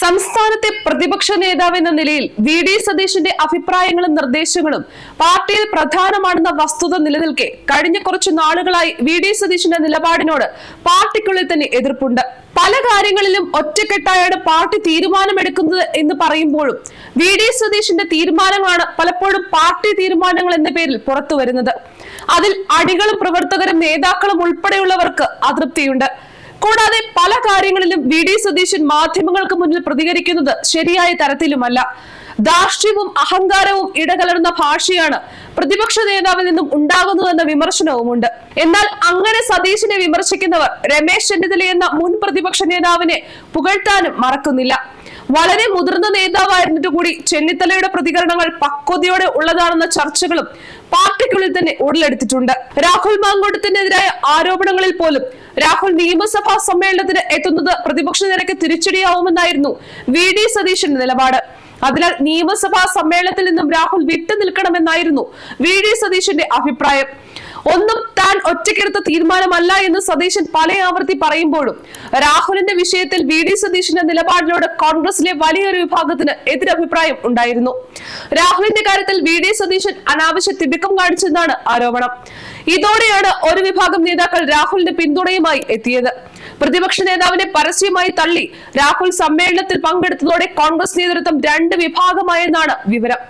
സംസ്ഥാനത്തെ പ്രതിപക്ഷ നേതാവ് എന്ന നിലയിൽ വി ഡി സതീശന്റെ അഭിപ്രായങ്ങളും നിർദ്ദേശങ്ങളും പാർട്ടിയിൽ പ്രധാനമാണെന്ന വസ്തുത നിലനിൽക്കെ കഴിഞ്ഞ കുറച്ചു നാളുകളായി വി ഡി സതീശന്റെ നിലപാടിനോട് പാർട്ടിക്കുള്ളിൽ തന്നെ എതിർപ്പുണ്ട്. പല കാര്യങ്ങളിലും ഒറ്റക്കെട്ടായാണ് പാർട്ടി തീരുമാനമെടുക്കുന്നത് എന്ന് പറയുമ്പോഴും വി ഡി സതീശന്റെ തീരുമാനങ്ങളാണ് പലപ്പോഴും പാർട്ടി തീരുമാനങ്ങൾ എന്ന പേരിൽ പുറത്തു വരുന്നത് അതിൽ അടികളും പ്രവർത്തകരും നേതാക്കളും ഉൾപ്പെടെയുള്ളവർക്ക് അതൃപ്തിയുണ്ട്. കൂടാതെ പല കാര്യങ്ങളിലും വി ഡി സതീശൻ മാധ്യമങ്ങൾക്ക് മുന്നിൽ പ്രതികരിക്കുന്നത് ശരിയായ തരത്തിലുമല്ല. ധാർഷ്ട്യവും അഹങ്കാരവും ഇടകലർന്ന ഭാഷയാണ് പ്രതിപക്ഷ നേതാവിൽ നിന്നും ഉണ്ടാകുന്നതെന്ന വിമർശനവുമുണ്ട്. എന്നാൽ അങ്ങനെ സതീശിനെ വിമർശിക്കുന്നവർ രമേശ് ചെന്നിത്തല എന്ന മുൻ പ്രതിപക്ഷ നേതാവിനെ പുകഴ്ത്താനും മറക്കുന്നില്ല. വളരെ മുതിർന്ന നേതാവായിരുന്നിട്ട് കൂടി ചെന്നിത്തലയുടെ പ്രതികരണങ്ങൾ പക്വതയോടെ ഉള്ളതാണെന്ന ചർച്ചകളും പാർട്ടിക്കുള്ളിൽ തന്നെ ഉടലെടുത്തിട്ടുണ്ട്. രാഹുൽ മാങ്കോട്ടത്തിനെതിരായ ആരോപണങ്ങളിൽ പോലും രാഹുൽ നിയമസഭാ സമ്മേളനത്തിന് എത്തുന്നത് പ്രതിപക്ഷ നിരക്ക് തിരിച്ചടിയാവുമെന്നായിരുന്നു വി ഡി സതീശന്റെ നിലപാട്. അതിനാൽ നിയമസഭാ സമ്മേളനത്തിൽ നിന്നും രാഹുൽ വിട്ടു നിൽക്കണമെന്നായിരുന്നു വി ഡി സതീശന്റെ അഭിപ്രായം. ഒന്നും താൻ ഒറ്റയ്ക്കെടുത്ത തീരുമാനമല്ല എന്ന് സതീശൻ പല ആവർത്തി പറയുമ്പോഴും രാഹുലിന്റെ വിഷയത്തിൽ വി ഡി സതീശന്റെ നിലപാടിനോട് കോൺഗ്രസിലെ വലിയൊരു വിഭാഗത്തിന് എതിരഭിപ്രായം ഉണ്ടായിരുന്നു. രാഹുലിന്റെ കാര്യത്തിൽ വി ഡി സതീശൻ അനാവശ്യ തിടുക്കം കാണിച്ചെന്നാണ് ആരോപണം. ഇതോടെയാണ് ഒരു വിഭാഗം നേതാക്കൾ രാഹുലിന്റെ പിന്തുണയുമായി എത്തിയത്. പ്രതിപക്ഷ നേതാവിനെ പരസ്യമായി തള്ളി രാഹുൽ സമ്മേളനത്തിൽ പങ്കെടുത്തതോടെ കോൺഗ്രസ് നേതൃത്വം രണ്ട് വിഭാഗമായെന്നാണ് വിവരം.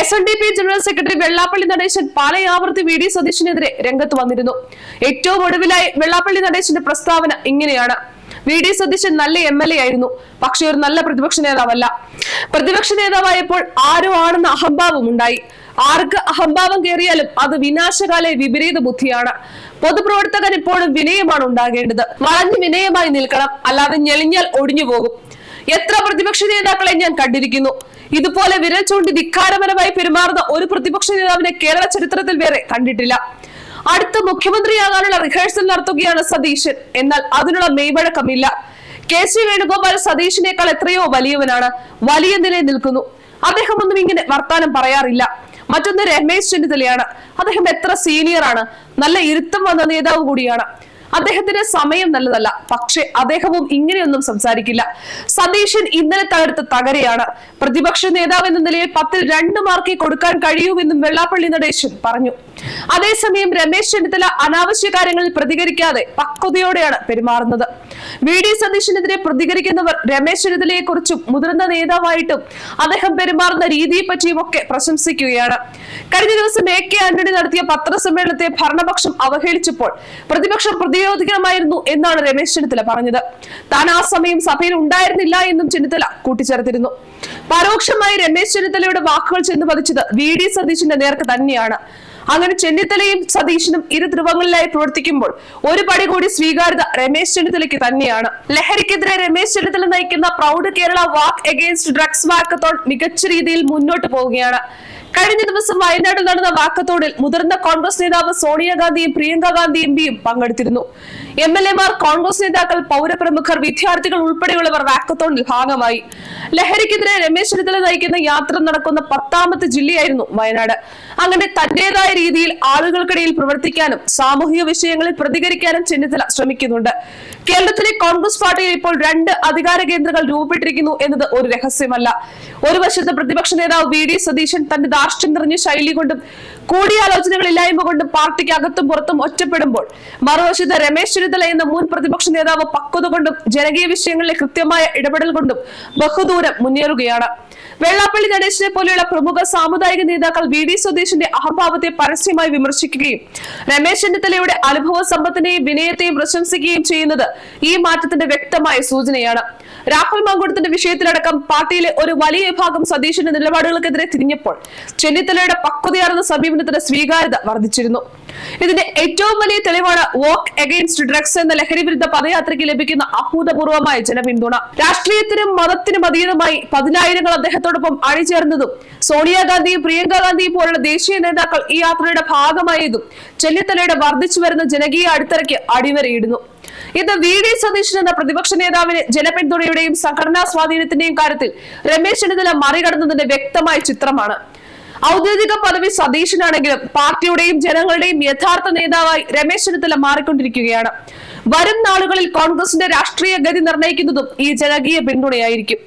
S N D P general secretary Vellappally Natesan പലയാവർത്തി V D സതീശിനെതിരെ രംഗത്ത് വന്നിരുന്നു. ഏറ്റവും ഒടുവിലായി വെള്ളാപ്പള്ളി നടേശന്റെ പ്രസ്താവന ഇങ്ങനെയാണ്. വി ഡി സതീശൻ നല്ല എം എൽ എ ആയിരുന്നു പക്ഷെ ഒരു നല്ല പ്രതിപക്ഷ നേതാവല്ല. പ്രതിപക്ഷ നേതാവായപ്പോൾ ആരോ ആണെന്ന അഹംഭാവം ഉണ്ടായി ആർക്ക് അഹംഭാവം കയറിയാലും അത് വിനാശകാല വിപരീത ബുദ്ധിയാണ്. പൊതുപ്രവർത്തകൻ ഇപ്പോഴും വിനയമാണ് ഉണ്ടാകേണ്ടത്. വളഞ്ഞു വിനയമായി നിൽക്കണം അല്ലാതെ ഞെളിഞ്ഞാൽ ഒടിഞ്ഞു പോകും. എത്ര പ്രതിപക്ഷ നേതാക്കളെ ഞാൻ കണ്ടിരിക്കുന്നു. ഇതുപോലെ വിരൽ ചൂണ്ടി ധിക്കാരപരമായി പെരുമാറുന്ന ഒരു പ്രതിപക്ഷ നേതാവിനെ കേരള ചരിത്രത്തിൽ വേറെ കണ്ടിട്ടില്ല. അടുത്ത മുഖ്യമന്ത്രിയാകാനുള്ള റിഹേഴ്സൽ നടത്തുകയാണ് സതീശൻ. എന്നാൽ അതിനുള്ള മെയ്വഴക്കമില്ല. കെ സി വേണുഗോപാൽ സതീഷിനേക്കാൾ എത്രയോ വലിയവനാണ്. വലിയ നിലയിൽ നിൽക്കുന്നു. അദ്ദേഹം ഒന്നും ഇങ്ങനെ വർത്താനം പറയാറില്ല. മറ്റൊന്ന് രമേശ് ചെന്നിത്തലയാണ്. അദ്ദേഹം എത്ര സീനിയർ ആണ്. നല്ല ഇരുത്തം വന്ന നേതാവ് കൂടിയാണ്. അദ്ദേഹത്തിന്റെ സമയം നല്ലതല്ല. പക്ഷെ അദ്ദേഹവും ഇങ്ങനെയൊന്നും സംസാരിക്കില്ല. സതീശൻ ഇന്നലെ തകർത്ത തകരയാണ്. പ്രതിപക്ഷ നേതാവ് എന്ന നിലയിൽ പത്തിൽ രണ്ട് മാർക്കേ കൊടുക്കാൻ കഴിയുമെന്നും വെള്ളാപ്പള്ളി നടേശൻ പറഞ്ഞു. അതേസമയം രമേശ് ചെന്നിത്തല അനാവശ്യ കാര്യങ്ങളിൽ പ്രതികരിക്കാതെ പക്വതയോടെയാണ് പെരുമാറുന്നത്. വി ഡി സതീശനെതിരെ പ്രതികരിക്കുന്നവർ രമേശ് ചെന്നിത്തലയെ കുറിച്ചും മുതിർന്ന നേതാവായിട്ടും അദ്ദേഹം പെരുമാറുന്ന രീതിയെ പറ്റിയും ഒക്കെ പ്രശംസിക്കുകയാണ്. കഴിഞ്ഞ ദിവസം എ കെ ആന്റണി നടത്തിയ പത്രസമ്മേളനത്തെ ഭരണപക്ഷം അവഹേളിച്ചപ്പോൾ പ്രതിപക്ഷം പ്രതിരോധിക്കണമായിരുന്നു എന്നാണ് രമേശ് ചെന്നിത്തല പറഞ്ഞത്. താൻ ആ സമയം സഭയിൽ ഉണ്ടായിരുന്നില്ല എന്നും ചെന്നിത്തല കൂട്ടിച്ചേർത്തിരുന്നു. പരോക്ഷമായി രമേശ് ചെന്നിത്തലയുടെ വാക്കുകൾ ചെന്ന് പതിച്ചത് വി ഡി സതീശിന്റെ നേർക്ക് തന്നെയാണ്. അങ്ങനെ ചെന്നിത്തലയും സതീശനും ഇരു ധ്രുവങ്ങളിലായി പ്രവർത്തിക്കുമ്പോൾ ഒരു പടി കൂടി സ്വീകാര്യത രമേശ് ചെന്നിത്തലയ്ക്ക് തന്നെയാണ്. ലഹരിക്കെതിരെ രമേശ് ചെന്നിത്തല നയിക്കുന്ന proud Kerala walk against drugs walkathon മികച്ച രീതിയിൽ മുന്നോട്ട് പോവുകയാണ്. കഴിഞ്ഞ ദിവസം വയനാട്ടിൽ നടന്ന വാക്കത്തോടിൽ മുതിർന്ന കോൺഗ്രസ് നേതാവ് സോണിയാഗാന്ധിയും പ്രിയങ്ക ഗാന്ധി എം പിയും പങ്കെടുത്തിരുന്നു. എം എൽ എമാർ കോൺഗ്രസ് നേതാക്കൾ പൗരപ്രമുഖർ വിദ്യാർത്ഥികൾ ഉൾപ്പെടെയുള്ളവർ വാക്കത്തോണിൽ ഭാഗമായി. ലഹരിക്കെതിരെ രമേശ് ചെന്നിത്തല നയിക്കുന്ന യാത്ര നടക്കുന്ന പത്താമത്തെ ജില്ലയായിരുന്നു വയനാട്. അങ്ങനെ തന്റേതായ രീതിയിൽ ആളുകൾക്കിടയിൽ പ്രവർത്തിക്കാനും സാമൂഹിക വിഷയങ്ങളിൽ പ്രതികരിക്കാനും ചെന്നിത്തല ശ്രമിക്കുന്നുണ്ട്. കേരളത്തിലെ കോൺഗ്രസ് പാർട്ടിയിൽ ഇപ്പോൾ രണ്ട് അധികാര കേന്ദ്രങ്ങൾ രൂപപ്പെട്ടിരിക്കുന്നു എന്നത് ഒരു രഹസ്യമല്ല. ഒരു വശത്ത് പ്രതിപക്ഷ നേതാവ് വി ഡി സതീശൻ തന്റെ ധാർഷ്ട്യം നിറഞ്ഞ ശൈലി കൊണ്ടും കൂടിയാലോചനകളില്ലായ്മ കൊണ്ടും പാർട്ടിക്ക് അകത്തും പുറത്തും ഒറ്റപ്പെടുമ്പോൾ മറുവശത്ത് രമേശ് ചെന്നിത്തല എന്ന മുൻ പ്രതിപക്ഷ നേതാവ് പക്വത കൊണ്ടും ജനകീയ വിഷയങ്ങളിലെ കൃത്യമായ ഇടപെടൽ കൊണ്ടും ബഹുദൂരം മുന്നേറുകയാണ്. വെള്ളാപ്പള്ളി നടേശനെ പോലെയുള്ള പ്രമുഖ സാമുദായിക നേതാക്കൾ വി ഡി സ്വദേശിന്റെ അഹംഭാവത്തെ പരസ്യമായി വിമർശിക്കുകയും രമേശ് ചെന്നിത്തലയുടെ അനുഭവ സമ്പത്തിനെയും വിനയത്തെയും പ്രശംസിക്കുകയും ചെയ്യുന്നത് ഈ മാറ്റത്തിന്റെ വ്യക്തമായ സൂചനയാണ്. രാഹുൽ മാങ്കൂട്ടത്തിന്റെ വിഷയത്തിലടക്കം പാർട്ടിയിലെ ഒരു വലിയ വിഭാഗം സതീശന്റെ നിലപാടുകൾക്കെതിരെ തിരിഞ്ഞപ്പോൾ ചെന്നിത്തലയുടെ പക്വതയാർന്ന സമീപനത്തിന്റെ സ്വീകാര്യത വർദ്ധിച്ചിരുന്നു. ഇതിന്റെ ഏറ്റവും വലിയ തെളിവാണ് വോക്ക് അഗെയിൻസ്റ്റ് ഡ്രഗ്സ് എന്ന ലഹരി വിരുദ്ധ പദയാത്രയ്ക്ക് ലഭിക്കുന്ന അഭൂതപൂർവമായ ജനപിന്തുണ. രാഷ്ട്രീയത്തിനും മതത്തിനും അതീതമായി പതിനായിരങ്ങൾ അദ്ദേഹത്തോടൊപ്പം അണിചേർന്നതും സോണിയാഗാന്ധിയും പ്രിയങ്ക ഗാന്ധിയും പോലുള്ള ദേശീയ നേതാക്കൾ ഈ യാത്രയുടെ ഭാഗമായതും ചെന്നിത്തലയുടെ വർദ്ധിച്ചു വരുന്ന ജനകീയ അടിത്തറയ്ക്ക് അടിവരയിടുന്നു. ഇത് വി ഡി സതീശൻ എന്ന പ്രതിപക്ഷ നേതാവിന് ജനപിന്തുണയുടെയും സംഘടനാ സ്വാധീനത്തിന്റെയും കാര്യത്തിൽ രമേശ് ചെന്നിത്തല മറികടന്നതിന്റെ വ്യക്തമായ ചിത്രമാണ്. ഔദ്യോഗിക പദവി സതീശനാണെങ്കിലും പാർട്ടിയുടെയും ജനങ്ങളുടെയും യഥാർത്ഥ നേതാവായി രമേശ് ചെന്നിത്തല മാറിക്കൊണ്ടിരിക്കുകയാണ്. വരും നാളുകളിൽ കോൺഗ്രസിന്റെ രാഷ്ട്രീയ ഗതി നിർണയിക്കുന്നതും ഈ ജനകീയ പിന്തുണയായിരിക്കും.